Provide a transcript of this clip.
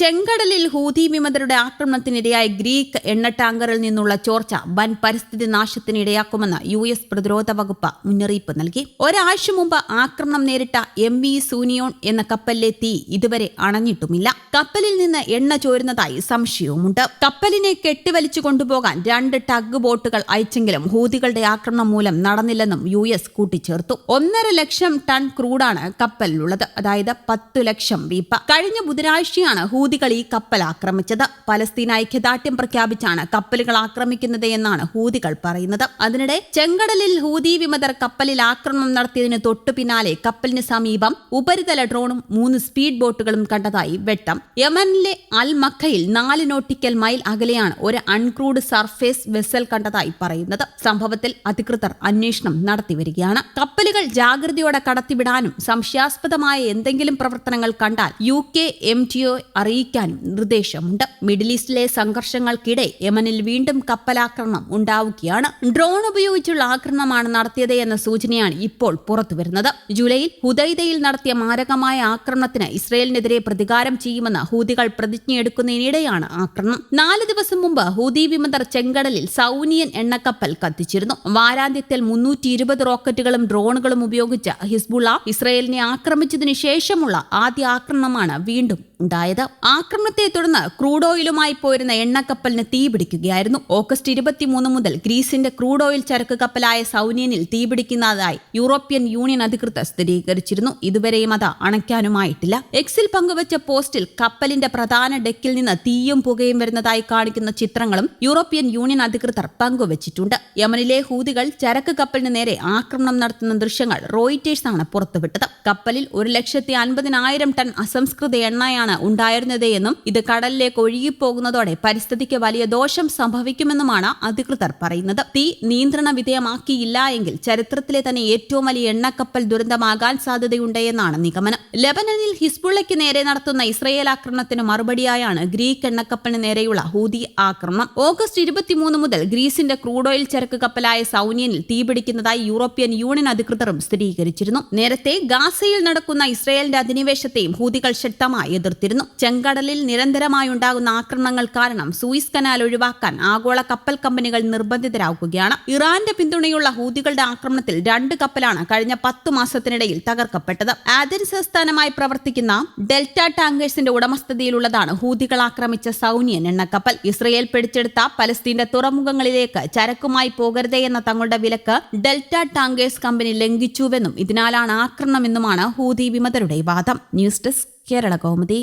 ചെങ്കടലിൽ Houthi വിമതരുടെ ആക്രമണത്തിനിരയായ Greek എണ്ണ ടാങ്കറിൽ നിന്നുള്ള ചോർച്ച വൻ പരിസ്ഥിതി നാശത്തിന് ഇടയാക്കുമെന്ന് യു എസ് പ്രതിരോധ വകുപ്പ് മുന്നറിയിപ്പ് നൽകി. ഒരാഴ്ച മുമ്പ് ആക്രമണം നേരിട്ട എം വി സൂനിയോൺ എന്ന കപ്പലിലെ തീ ഇതുവരെ അണഞ്ഞിട്ടുമില്ല. കപ്പലിൽ നിന്ന് എണ്ണ ചോരുന്നതായി സംശയവുമുണ്ട്. കപ്പലിനെ കെട്ടിവലിച്ചു കൊണ്ടുപോകാൻ രണ്ട് ടഗ് ബോട്ടുകൾ അയച്ചെങ്കിലും ഹൂതികളുടെ ആക്രമണം മൂലം നടന്നില്ലെന്നും യു എസ് കൂട്ടിച്ചേർത്തു. ഒന്നര ലക്ഷം ടൺ ക്രൂഡാണ് കപ്പലിലുള്ളത് അതായത് പത്തു ലക്ഷം വീപ്പ. കഴിഞ്ഞ ബുധനാഴ്ചയാണ് ഹൂതികൾ ഈ കപ്പൽ ആക്രമിച്ചത്. പലസ്തീൻ ഐക്യദാർഢ്യം പ്രഖ്യാപിച്ചാണ് കപ്പലുകൾ ആക്രമിക്കുന്നത് എന്നാണ് ഹൂതികൾ പറയുന്നത്. അതിനിടെ ചെങ്കടലിൽ ഹൂതി വിമതർ കപ്പലിൽ ആക്രമണം നടത്തിയതിന് തൊട്ടു പിന്നാലെ കപ്പലിന് സമീപം ഉപരിതല ഡ്രോണും മൂന്ന് സ്പീഡ് ബോട്ടുകളും കണ്ടതായി വെട്ടം യമനിലെ അൽ മഖയിൽ നാല് നോട്ടിക്കൽ മൈൽ അകലെയാണ് ഒരു അൺക്രൂഡ് സർഫേസ് വെസൽ കണ്ടതായി പറയുന്നത്. സംഭവത്തിൽ അധികൃതർ അന്വേഷണം നടത്തിവരികയാണ് കപ്പലുകൾ ജാഗ്രതയോടെ കടത്തിവിടാനും സംശയാസ്പദമായ എന്തെങ്കിലും പ്രവർത്തനങ്ങൾ കണ്ടാൽ U K M T O അറിയിക്കാനും നിർദ്ദേശമുണ്ട്. മിഡിൽ ഈസ്റ്റിലെ സംഘർഷങ്ങൾക്കിടെ യമനിൽ വീണ്ടും കപ്പലാക്രമണം ഉണ്ടാവുകയാണ്. ഡ്രോൺ ഉപയോഗിച്ചുള്ള ആക്രമണമാണ് നടത്തിയത് എന്ന സൂചനയാണ് ഇപ്പോൾ പുറത്തുവരുന്നത്. ജൂലൈയിൽ ഹുദൈദയിൽ നടത്തിയ മാരകമായ ആക്രമണത്തിന് ഇസ്രയേലിനെതിരെ പ്രതികാരം ചെയ്യുമെന്ന് ഹൂതികൾ പ്രതിജ്ഞയെടുക്കുന്നതിനിടെയാണ് ആക്രമണം. നാല് ദിവസം മുമ്പ് ഹൂതി വിമതർ ചെങ്കടലിൽ സൗനിയൻ എണ്ണക്കപ്പൽ കത്തിച്ചിരുന്നു. വാരാന്ത്യത്തിൽ മുന്നൂറ്റി ഇരുപത് റോക്കറ്റുകളും ഡ്രോണുകളും ഉപയോഗിച്ച ഹിസ്ബുള്ള ഇസ്രയേലിനെ ആക്രമിച്ചതിനു ശേഷമുള്ള ആദ്യ ആക്രമണമാണ് വീണ്ടും ഉണ്ടായത്. ആക്രമണത്തെ തുടർന്ന് ക്രൂഡ് ഓയിലുമായി പോയിരുന്ന എണ്ണക്കപ്പലിന് തീപിടിക്കുകയായിരുന്നു ഓഗസ്റ്റ് ഇരുപത്തിമൂന്ന് മുതൽ ഗ്രീസിന്റെ ക്രൂഡ് ഓയിൽ ചരക്ക് കപ്പലായ സൗനിയനിൽ തീപിടിക്കുന്നതായി യൂറോപ്യൻ യൂണിയൻ അധികൃതർ സ്ഥിരീകരിച്ചിരുന്നു. ഇതുവരെയും അത് അണയ്ക്കാനുമായിട്ടില്ല. എക്സിൽ പങ്കുവച്ച പോസ്റ്റിൽ കപ്പലിന്റെ പ്രധാന ഡെക്കിൽ നിന്ന് തീയും പുകയും വരുന്നതായി കാണിക്കുന്ന ചിത്രങ്ങളും യൂറോപ്യൻ യൂണിയൻ അധികൃതർ പങ്കുവച്ചിട്ടുണ്ട്. യമനിലെ ഹൂതികൾ ചരക്ക് കപ്പലിന് നേരെ ആക്രമണം നടത്തുന്ന ദൃശ്യങ്ങൾ റോയിറ്റേഴ്സ് ആണ് പുറത്തുവിട്ടത്. കപ്പലിൽ ഒരു ലക്ഷത്തി അൻപതിനായിരം ടൺ അസംസ്കൃത എണ്ണയാണ് ഉണ്ടായിരുന്നത് എന്നും ഇത് കടലിലേക്ക് ഒഴുകിപ്പോകുന്നതോടെ പരിസ്ഥിതിക്ക് വലിയ ദോഷം സംഭവിക്കുമെന്നുമാണ് അധികൃതർ പറയുന്നത്. തീ നിയന്ത്രണ വിധേയമാക്കിയില്ല എങ്കിൽ ചരിത്രത്തിലെ തന്നെ ഏറ്റവും വലിയ എണ്ണക്കപ്പൽ ദുരന്തമാകാൻ സാധ്യതയുണ്ടെന്നാണ് നിഗമനം. ലബനനിൽ ഹിസ്ബുള്ളയ്ക്ക് നേരെ നടത്തുന്ന ഇസ്രയേൽ ആക്രമണത്തിന് മറുപടിയായാണ് ഗ്രീക്ക് എണ്ണക്കപ്പലിന് നേരെയുള്ള ഹൂതി ആക്രമണം. ഓഗസ്റ്റ് ഇരുപത്തിമൂന്ന് മുതൽ ഗ്രീസിന്റെ ക്രൂഡ് ഓയിൽ ചരക്ക് കപ്പലായ സൗനിയനിൽ തീപിടിക്കുന്നതായി യൂറോപ്യൻ യൂണിയൻ അധികൃതരും സ്ഥിരീകരിച്ചിരുന്നു. നേരത്തെ ഗാസയിൽ നടക്കുന്ന ഇസ്രയേലിന്റെ അധിനിവേശത്തെയും ഹൂതികൾ ശക്തമായി എതിർത്തിരുന്നു ചെങ്കടലിൽ നിരന്തരമായുണ്ടാകുന്ന ആക്രമണങ്ങൾ കാരണം സൂയിസ് കനാൽ ഒഴിവാക്കാൻ ആഗോള കപ്പൽ കമ്പനികൾ നിർബന്ധിതരാകുകയാണ് ഇറാന്റെ പിന്തുണയുള്ള ഹൂതികളുടെ ആക്രമണത്തിൽ രണ്ട് കപ്പലാണ് കഴിഞ്ഞ പത്ത് മാസത്തിനിടയിൽ തകർക്കപ്പെട്ടത്. ആഥൻസ് ആസ്ഥാനമായി പ്രവർത്തിക്കുന്ന ഡെൽറ്റ ടാങ്കേഴ്സിന്റെ ഉടമസ്ഥതയിലുള്ളതാണ് ഹൂതികൾ ആക്രമിച്ച സൗനിയൻ എണ്ണക്കപ്പൽ ഇസ്രയേൽ പിടിച്ചെടുത്ത പലസ്തീന്റെ തുറമുഖങ്ങളിലേക്ക് ചരക്കുമായി പോകരുതേ എന്ന തങ്ങളുടെ വിലക്ക് ഡെൽറ്റ ടാങ്കേഴ്സ് കമ്പനി ലംഘിച്ചുവെന്നും ഇതിനാലാണ് ആക്രമണമെന്നുമാണ് ഹൂതി വിമതരുടെ വാദം. News desk Kerala Kaumudi